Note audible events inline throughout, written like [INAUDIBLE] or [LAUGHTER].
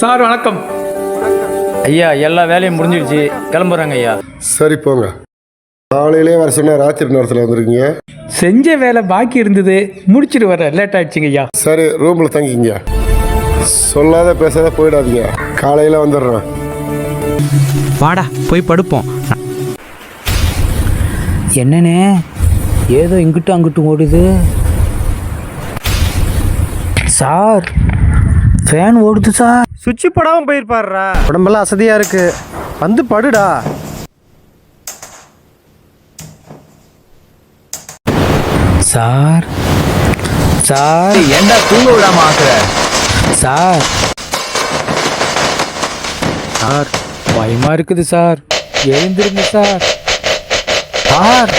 Sir வணக்கம். ஐயா எல்லா வேலையும் முடிஞ்சிடுச்சு கிளம்புறாங்க ஐயா. சரி போங்க. காலையிலே வர சொன்ன ராத்திரி நேரத்தில் வந்திருக்கீங்க. செஞ்ச வேலை பாக்கி இருந்தது. முடிச்சிட்டு வர லேட் ஆயிடுச்சுங்க ஐயா. சரி ரூமில் தங்கிக்கிங்க. சொல்லாத பேசாத போயிடாதீங்க. காலையில் வந்துடுறேன். வாடா போய் படுப்போம். என்னண்ணே? ஏதோ இங்கிட்டும் அங்கிட்டும் ஓடுது. சார் ஃபேன் ஓடுது சார் சுவிட்ச் போடாம போயிருப்பாருடா. உடம்பெல்லாம் அசதியா இருக்கு. வந்து படுடா. சார் சார் ஏன்டா தூங்க விடாம ஆக்குற? சார் சார் பயமா இருக்குது சார் எழுந்திருங்க சார் சார்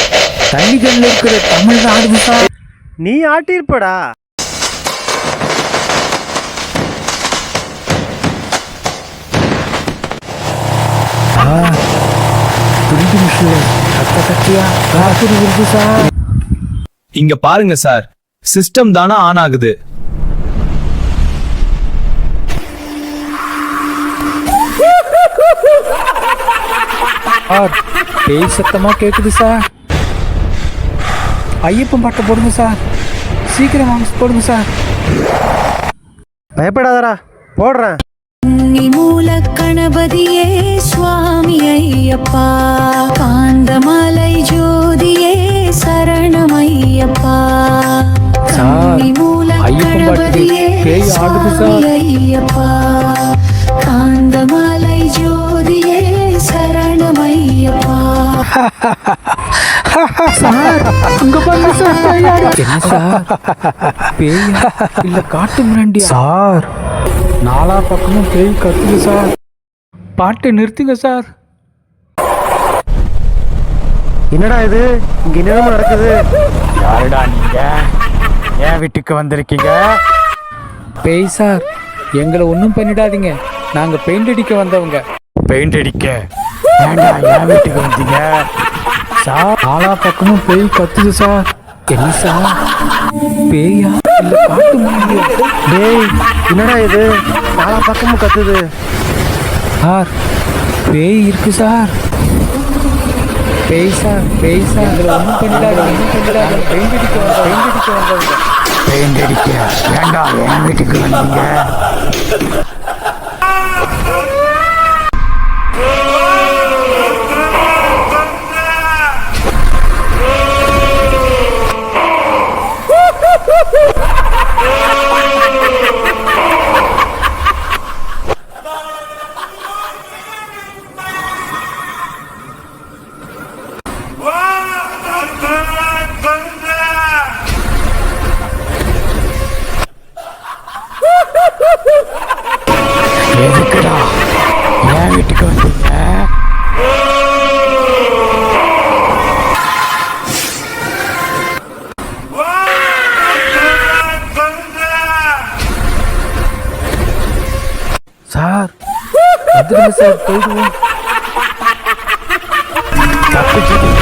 தண்ணிகள்ல இருக்கிற தமிழ் ஆடுது சார் நீ ஆட்டிருப்படா சார் கத்த கத்தியா வருது சார் இங்க பாருங்க சார். சிஸ்டம் தானா ஆன் ஆகுது. சார் பேய் சத்தமா கேக்குது சார். ஐயப்பன் பாட்டை போடுங்க சார். சீக்கிரம் வாங்க போடுங்க சார். பயப்படாதடா போடுறேன். மூல கணபதியே சுவாமி ஐயப்பா. காந்தமலை ஜோதியே சரணம் ஐயப்பா சார், மூல கணபதியே. சுவாமி ஐயப்பா. காந்தமலை ஜோதியே சரணம் ஐயப்பா [LAUGHS] அங்க பாருங்க சார் பேயாடு என்ன சார்? பேயா? இல்ல காட்டு மிராண்டியா? சார் நாலா பக்கமும் பேய் கத்துது சார். பாட்டை நிறுத்துங்க சார். என்னடா இது? இங்க என்னமா நடக்குது? யாருடா நீங்க? என் வீட்டுக்கு வந்திருக்கீங்க? பேய் சார் எங்களை ஒன்றும் பண்ணிடாதீங்க. நாங்க பெயிண்ட் அடிக்க வந்தவங்க. பெயிண்ட் அடிக்க? என் வீட்டுக்கு வந்தீங்க? சார் நாலா பக்கமும் பேய் கத்துது சார். என்ன சார்? பேயா? இல்ல காட்டு மாடியா டேய் என்னடா இது? நாலா பக்கமும் கத்துது. சார் பேய் இருக்கு சார். பேய் சார் பேய் சார். எங்களை ஒன்றும் பண்ணிடாதீங்க ஒன்றும் பண்ணிடாதீங்க பெயிண்ட் அடிக்க பெயிண்ட் அடிக்க வந்தவங்க பெயிண்ட் அடிக்க ஏன்டா என் வீட்டுக்கு வந்தீங்க? எதுக்குடா ஏன் வீட்டுக்கு வந்தீங்க சார் அதிரடி சார் போயிடுவோம் தப்பிச்சு